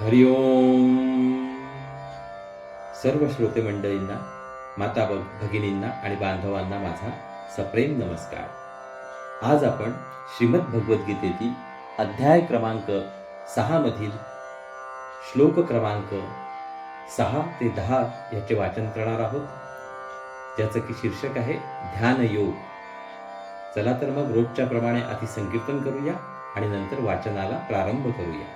हरिओम सर्व श्रोते मंडळींना माता भगिनींना आणि बांधवांना माझा सप्रेम नमस्कार. आज आपण श्रीमद भगवद्गीतेतील अध्याय क्रमांक सहा मधील श्लोक क्रमांक सहा ते दहा याचे वाचन करणार आहोत. ज्याचं की शीर्षक आहे ध्यान योग. चला तर मग रोजच्या प्रमाणे आधी संकीर्तन करूया आणि नंतर वाचनाला प्रारंभ करूया.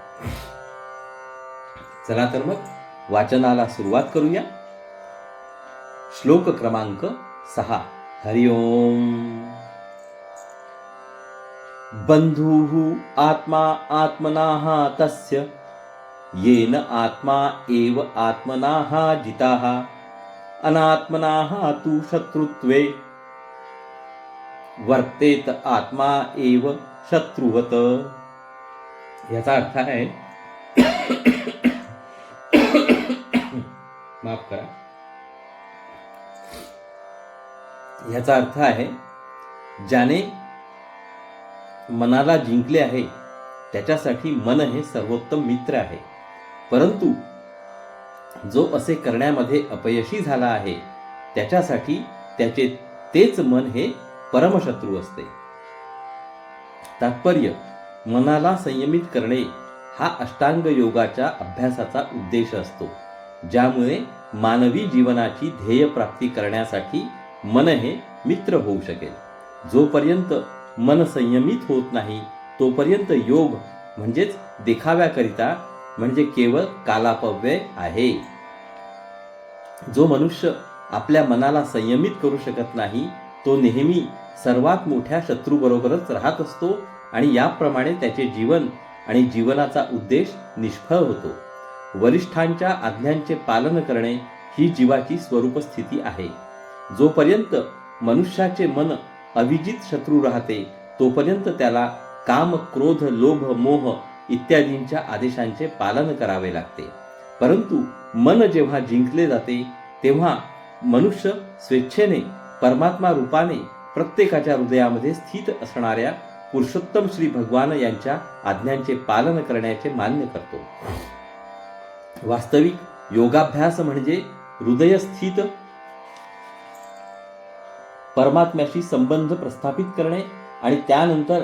चला तर मग वाचनाला सुरुवात करूया. श्लोक क्रमांक सहा. हरिओम बंधुः आत्मा आत्मनाः तस्य येन आत्मा एव आत्मनाः जिताः अनात्मनाः तु शत्रुत्वे। वर्तेत आत्मा एव शत्रुवत। याचा अर्थ आहे माफ करा. याचा अर्थ आहे ज्याने मनाला जिंकले आहे त्याच्यासाठी मन हे सर्वोत्तम मित्र आहे. परंतु जो असे करण्यामध्ये अपयशी झाला आहे त्याच्यासाठी त्याचे तेच मन हे परमशत्रू असते. तात्पर्य मनाला संयमित करणे हा अष्टांग योगाच्या अभ्यासाचा उद्देश असतो. ज्यामुळे मानवी जीवनाची ध्येय प्राप्ती करण्यासाठी मन हे मित्र होऊ शकेल. जोपर्यंत मन संयमित होत नाही तोपर्यंत योग म्हणजेच देखाव्याकरिता म्हणजे केवळ कालापव्यय आहे. जो मनुष्य आपल्या मनाला संयमित करू शकत नाही तो नेहमी सर्वात मोठ्या शत्रूबरोबरच राहत असतो आणि याप्रमाणे त्याचे जीवन आणि जीवनाचा उद्देश निष्फळ होतो. वरिष्ठांच्या आज्ञांचे पालन करणे ही जीवाची स्वरूप स्थिती आहे. जोपर्यंत मनुष्याचे मन अविजित शत्रू राहते तोपर्यंत त्याला काम क्रोध लोभ मोह इत्यादींच्या आदेशांचे पालन करावे लागते. परंतु मन जेव्हा जिंकले जाते तेव्हा मनुष्य स्वेच्छेने परमात्मा रूपाने प्रत्येकाच्या हृदयामध्ये स्थित असणाऱ्या पुरुषोत्तम श्री भगवान यांच्या आज्ञांचे पालन करण्याचे मान्य करतो. वास्तविक योगाभ्यास म्हणजे हृदयस्थित परमात्म्याशी संबंध प्रस्थापित करणे आणि त्यानंतर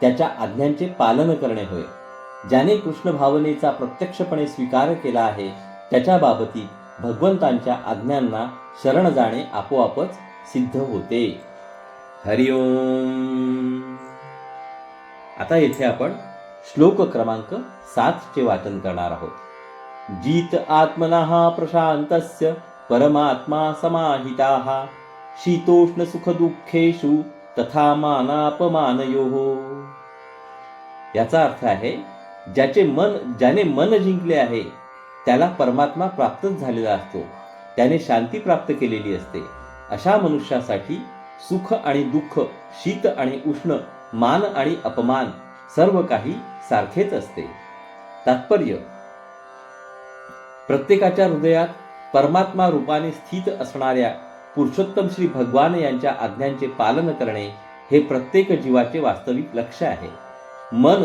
त्याच्या आज्ञांचे पालन करणे होय. ज्याने कृष्ण भावनेचा प्रत्यक्षपणे स्वीकार केला आहे त्याच्या बाबतीत भगवंतांच्या आज्ञांना शरण जाणे आपोआपच सिद्ध होते. हरिओम आता येथे आपण श्लोक क्रमांक सात चे वाचन करणार आहोत. जीत आत्मनः प्रशांतस्य परमात्मा समाहिता शीतोष्ण सुख दुःखेषु तथा मानापमानयोः. याचा अर्थ आहे ज्याचे मन ज्याने मन जिंकले आहे त्याला परमात्मा प्राप्तच झालेला असतो. त्याने शांती प्राप्त केलेली असते. अशा मनुष्यासाठी सुख आणि दुःख शीत आणि उष्ण मान आणि अपमान सर्व काही सारखेच असते. तात्पर्य प्रत्येकाच्या हृदयात परमात्मा रूपाने स्थित असणाऱ्या पुरुषोत्तम श्री भगवान यांच्या आज्ञांचे पालन करणे हे प्रत्येक जीवाचे वास्तविक लक्ष्य आहे. मन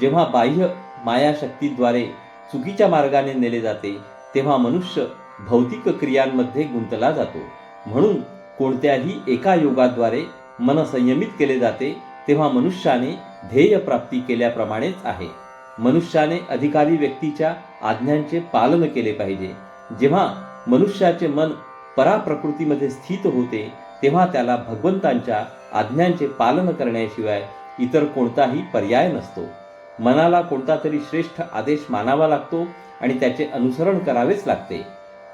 जेव्हा बाह्य मायाशक्तीद्वारे चुकीच्या मार्गाने नेले जाते तेव्हा मनुष्य भौतिक क्रियांमध्ये गुंतला जातो. म्हणून कोणत्याही एका योगाद्वारे मन संयमित केले जाते तेव्हा मनुष्याने ध्येय प्राप्ती केल्याप्रमाणेच आहे. मनुष्याने अधिकारी व्यक्तीच्या आज्ञांचे पालन केले पाहिजे. जेव्हा मनुष्याचे मन पराप्रकृतीमध्ये स्थित होते तेव्हा त्याला भगवंतांच्या आज्ञांचे पालन करण्याशिवाय इतर कोणताही पर्याय नसतो. मनाला कोणता तरी श्रेष्ठ आदेश मानावा लागतो आणि त्याचे अनुसरण करावेच लागते.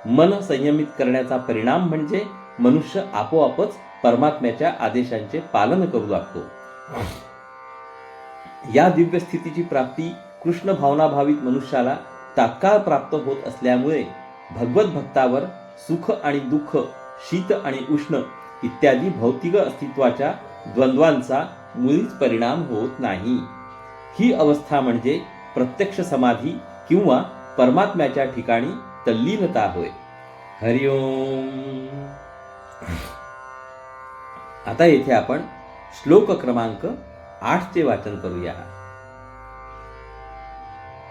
मन संयमित करण्याचा परिणाम म्हणजे मनुष्य आपोआपच परमात्म्याच्या आदेशांचे पालन करू लागतो. या दिव्य स्थितीची प्राप्ती कृष्ण भावनाभावित मनुष्याला तात्काळ प्राप्त होत असल्यामुळे भगवत भक्तावर सुख आणि दुःख शीत आणि उष्ण इत्यादी भौतिक अस्तित्वाच्या द्वंद्वांचा मुळीच परिणाम होत नाही. ही अवस्था म्हणजे प्रत्यक्ष समाधी किंवा परमात्म्याच्या ठिकाणी तल्लीनता होय. हरिओम. आता येथे आपण श्लोक क्रमांक आठचे वाचन करूया.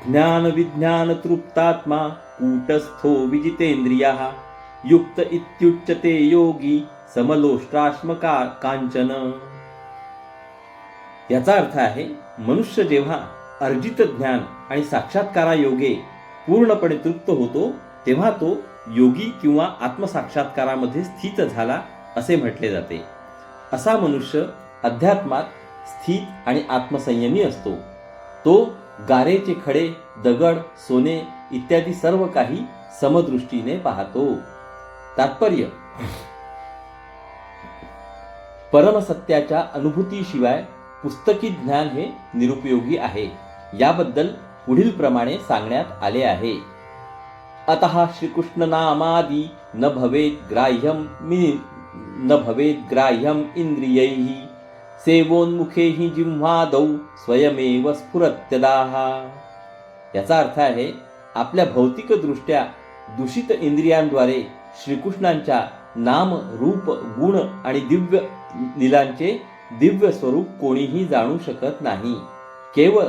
ज्ञान विज्ञान तृप्तात्मा कूटस्थो विजितेंद्रिया युक्त इत्युच्यते योगी समलोष्टाश्मका कांचन. याचा अर्थ आहे मनुष्य जेव्हा अर्जित ज्ञान आणि साक्षात्कारा योगे पूर्णपणे तृप्त होतो तेव्हा तो योगी किंवा आत्मसाक्षात्कारामध्ये स्थित झाला असे म्हटले जाते. असा मनुष्य अध्यात्मात स्थित आणि आत्मसंयमी असतो. तो गारेचे खडे दगड सोने इत्यादी सर्व काही समदृष्टीने पाहतो. तात्पर्य. परमसत्याच्या अनुभूतीशिवाय पुस्तकी ज्ञान हे निरुपयोगी आहे. याबद्दल पुढील प्रमाणे सांगण्यात आले आहे. अतः श्रीकृष्ण नामादी न भवेत ग्राह्यम मी न भवेत ग्राह्यम इंद्रियैः सेवोन्मुखेहि दौ स्वयमेव स्फुरत्यदाः. याचा अर्थ आहे आपल्या भौतिकदृष्ट्या दूषित इंद्रियांद्वारे श्रीकृष्णांच्या नाम रूप गुण आणि दिव्य लीलांचे दिव्य स्वरूप कोणीही जाणू शकत नाही. केवळ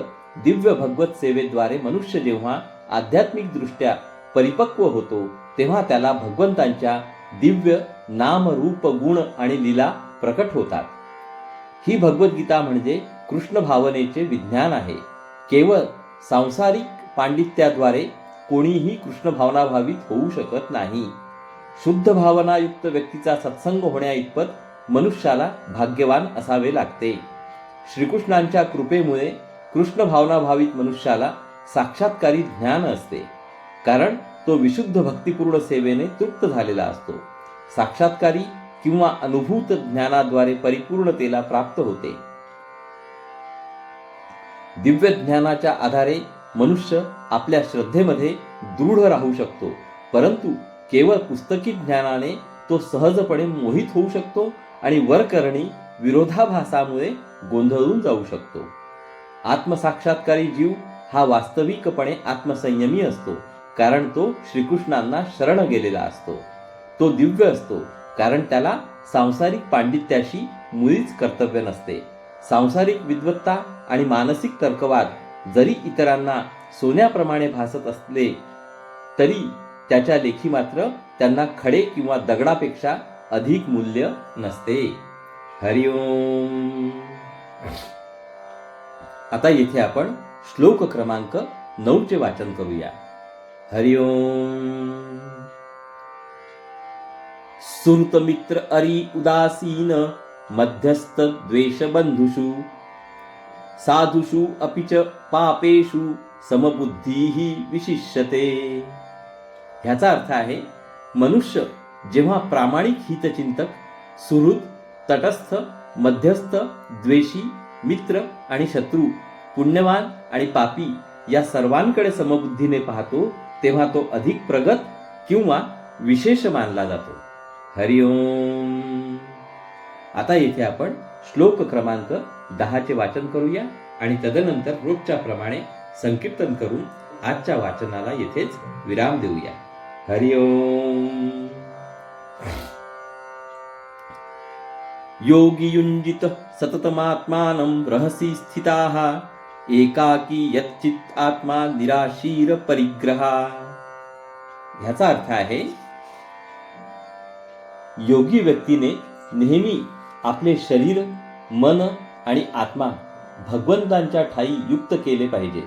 दिव्य भगवत सेवेद्वारे मनुष्य जेव्हा आध्यात्मिक दृष्ट्या परिपक्व होतो तेव्हा त्याला भगवंतांच्या दिव्य नाम रूप गुण आणि लीला प्रकट होतात. ही भगवद्गीता म्हणजे कृष्ण भावनेचे विज्ञान आहे. केवळ सांसारिक पांडित्याद्वारे कोणीही कृष्ण भावनाभावित होऊ शकत नाही. शुद्ध भावनायुक्त व्यक्तीचा सत्संग होण्याइतपत मनुष्याला भाग्यवान असावे लागते. श्रीकृष्णांच्या कृपेमुळे कृष्ण भावनाभावित मनुष्याला साक्षात्कारी ज्ञान असते. कारण तो विशुद्ध भक्तिपूर्ण सेवेने तृप्त झालेला असतो. साक्षात्कारी किंवा अनुभूत ज्ञानाद्वारे परिपूर्णतेला प्राप्त होते. दिव्य ज्ञानाच्या आधारे मनुष्य आपल्या श्रद्धेमध्ये दृढ राहू शकतो परंतु केवळ पुस्तकी ज्ञानाने तो सहजपणे मोहित होऊ शकतो आणि वरकरणी विरोधाभासामुळे गोंधळून जाऊ शकतो. आत्मसाक्षात्कारी जीव हा वास्तविकपणे आत्मसंयमी असतो कारण तो श्रीकृष्णांना शरण गेलेला असतो. तो दिव्य असतो कारण त्याला सांसारिक पांडित्याशी मुळीच कर्तव्य नसते. सांसारिक विद्वत्ता आणि मानसिक तर्कवाद जरी इतरांना सोन्याप्रमाणे भासत असले तरी त्याच्या लेखी मात्र त्यांना खडे किंवा दगडापेक्षा अधिक मूल्य नसते. हरिओम आता येथे आपण श्लोक क्रमांक नऊचे वाचन करूया. हरिओम सुहृतमित्र अरी उदासीन मध्यस्थ द्वेष बंधुषु साधुषु अपि च पापेषु समबुद्धीही विशिष्यते। ह्याचा अर्थ आहे मनुष्य जेव्हा प्रामाणिक हितचिंतक सुहृत तटस्थ मध्यस्थ द्वेषी मित्र आणि शत्रू पुण्यवान आणि पापी या सर्वांकडे समबुद्धीने पाहतो तेव्हा तो अधिक प्रगत किंवा विशेष मानला जातो. हरिओम आता येथे आपण श्लोक क्रमांक दहाचे वाचन करूया आणि तदनंतर रोजच्या प्रमाणे संकीर्तन करून आजच्या वाचनाला येथेच विराम देऊया. हरिओम योगियुञ्जित सततमात्मानं रहसि स्थिताः एकाकी यच्चित आत्मा निराशीर परिग्रहा. ह्याचा अर्थ आहे योगी व्यक्तीने नेहमी आपले शरीर मन आणि आत्मा भगवंतांच्या ठाई युक्त केले पाहिजे.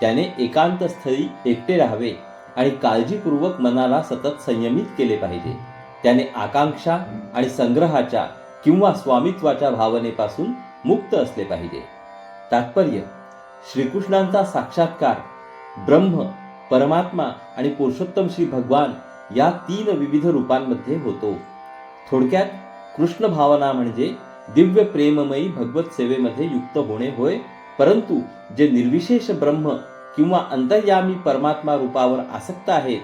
त्याने एकांत स्थळी एकटे राहावे आणि काळजीपूर्वक मनाला सतत संयमित केले पाहिजे. त्याने आकांक्षा आणि संग्रहाच्या किंवा स्वामित्वाच्या भावनेपासून मुक्त असले पाहिजे. तात्पर्य श्रीकृष्णांचा साक्षात्कार ब्रह्म परमात्मा आणि पुरुषोत्तम श्री भगवान या तीन विविध रूपांमध्ये होतो. थोडक्यात कृष्ण भावना म्हणजे दिव्य प्रेममयी भगवत सेवेमध्ये युक्त होणे होय. परंतु जे निर्विशेष ब्रह्म किंवा अंतर्यामी परमात्मा रूपावर आसक्त आहेत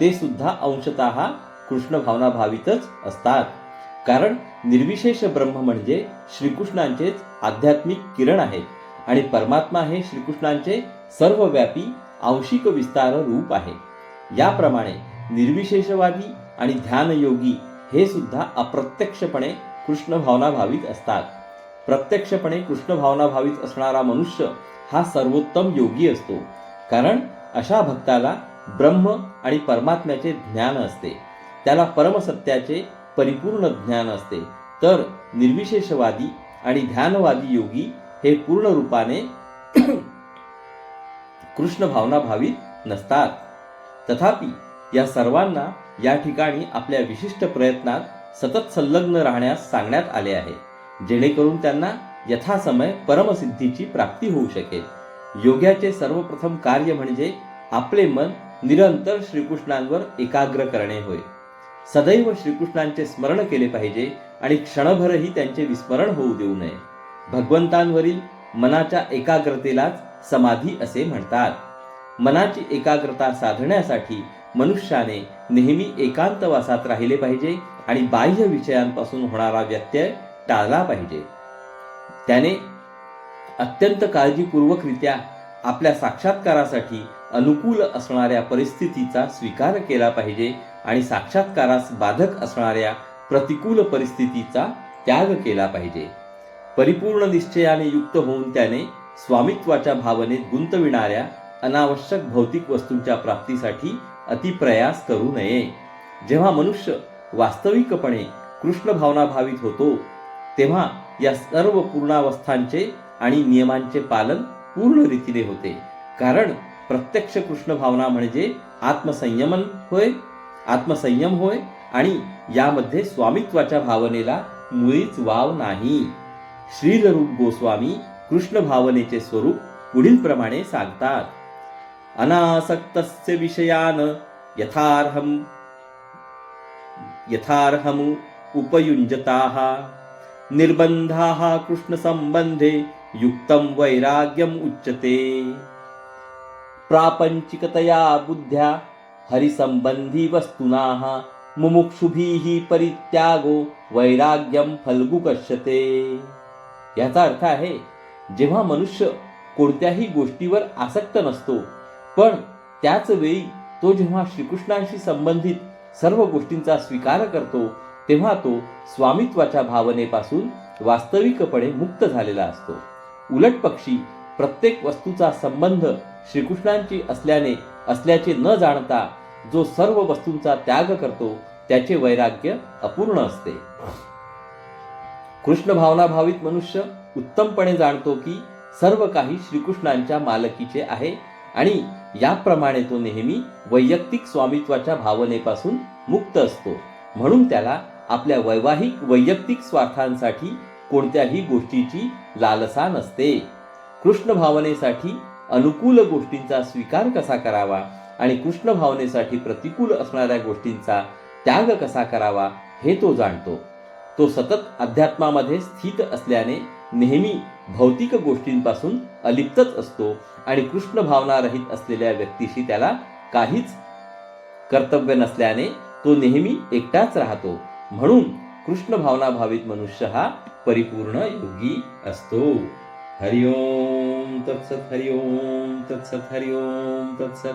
ते सुद्धा अंशतः कृष्ण भावना भावितच असतात. कारण निर्विशेष ब्रह्म म्हणजे श्रीकृष्णांचेच आध्यात्मिक किरण आहेत आणि परमात्मा हे श्रीकृष्णांचे सर्वव्यापी आंशिक विस्तार रूप आहे. याप्रमाणे निर्विशेषवादी आणि ध्यानयोगी हे सुद्धा अप्रत्यक्षपणे कृष्ण भावना भावित असतात. प्रत्यक्षपणे कृष्ण भावना भावित असणारा मनुष्य हा सर्वोत्तम योगी असतो. कारण अशा भक्ताला ब्रह्म आणि परमात्म्याचे ज्ञान असते. त्याला परमसत्याचे परिपूर्ण ज्ञान असते. तर निर्विशेषवादी आणि ध्यानवादी योगी हे पूर्ण रूपाने कृष्ण भावना भावित नसतात. तथापि या सर्वांना या ठिकाणी आपल्या विशिष्ट प्रयत्नात सतत संलग्न राहण्यास सांगण्यात आले आहे. जेणेकरून त्यांना यथासमय परमसिद्धीची प्राप्ती होऊ शकेल. योग्याचे सर्वप्रथम कार्य म्हणजे आपले मन निरंतर श्रीकृष्णांवर एकाग्र करणे होय. सदैव श्रीकृष्णांचे स्मरण केले पाहिजे आणि क्षणभरही त्यांचे विस्मरण होऊ देऊ नये. भगवंतांवरील मनाच्या एकाग्रतेलाच समाधी असे म्हणतात. मनाची एकाग्रता साधण्यासाठी मनुष्याने नेहमी एकांतवासात राहिले पाहिजे आणि बाह्य विषयांपासून होणारा व्यत्यय टाळला पाहिजे. त्याने अत्यंत काळजीपूर्वकरित्या आपल्या साक्षात्कारासाठी अनुकूल असणाऱ्या परिस्थितीचा स्वीकार केला पाहिजे आणि साक्षात्कारास बाधक असणाऱ्या प्रतिकूल परिस्थितीचा त्याग केला पाहिजे. परिपूर्ण निश्चयाने युक्त होऊन त्याने स्वामित्वाच्या भावनेत गुंतविणाऱ्या अनावश्यक भौतिक वस्तूंच्या प्राप्तीसाठी अतिप्रयास करू नये. जेव्हा मनुष्य वास्तविकपणे कृष्ण भावना भावित होतो तेव्हा या सर्व पूर्णावस्थांचे आणि नियमांचे पालन पूर्ण रीतीने होते. कारण प्रत्यक्ष कृष्ण भावना म्हणजे आत्मसंयमन होय आत्मसंयम होय आणि यामध्ये स्वामित्वाच्या भावनेला मुळीच वाव नाही. श्रीलरूप गोस्वामी कृष्ण भावनेचे स्वरूप पुढील प्रमाणे सांगतात. अनासक्तस्य विषयान यथार्हम यथार्हमु उपयुञ्जताः निर्बन्धाः कृष्णसम्बन्धे युक्तं वैराग्यम् उच्यते। प्रापञ्चिकतया बुद्ध्या हरिसम्बन्धिवस्तुनाः मुमुक्षुभिः परित्यागो वैराग्यम फल्गु कश्यते। याचा अर्थ आहे जेव्हा मनुष्य कोणत्याही गोष्टीवर आसक्त नसतो पण त्याच वेळी तो जेव्हा श्रीकृष्णांशी संबंधित सर्व गोष्टींचा स्वीकार करतो तेव्हा तो स्वामित्वाच्या भावनेपासून वास्तविकपणे मुक्त झालेला असतो. उलट पक्षी प्रत्येक वस्तूचा संबंध श्रीकृष्णांची असल्याने असल्याचे न जाणता जो सर्व वस्तूंचा त्याग करतो त्याचे वैराग्य अपूर्ण असते. कृष्ण भावना भावित मनुष्य उत्तमपणे जाणतो की सर्व काही श्रीकृष्णांच्या मालकीचे आहे आणि याप्रमाणे तो नेहमी वैयक्तिक स्वामित्वाच्या भावनेपासून मुक्त असतो. म्हणून त्याला आपल्या वैवाहिक वैयक्तिक स्वार्थांसाठी कोणत्याही गोष्टीची लालसा नसते. कृष्ण भावनेसाठी अनुकूल गोष्टींचा स्वीकार कसा करावा आणि कृष्ण भावनेसाठी प्रतिकूल असणाऱ्या गोष्टींचा त्याग कसा करावा हे तो जाणतो. तो सतत अध्यात्मामध्ये स्थित असल्याने नेहमी भौतिक गोष्टींपासून अलिप्तच असतो आणि कृष्ण भावना रहित असलेल्या व्यक्तीशी त्याला काहीच कर्तव्य नसल्याने तो नेहमी एकटाच राहतो. म्हणून कृष्ण भावना भावित मनुष्य हा परिपूर्ण योगी असतो. हरि ओम तत्सत हरि ओम तत्सत हरिओम तत्सत.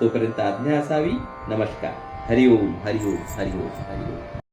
तोपर्यंत आज्ञा असावी. नमस्कार. हरिओम हरिओम हरिओम हरिओम.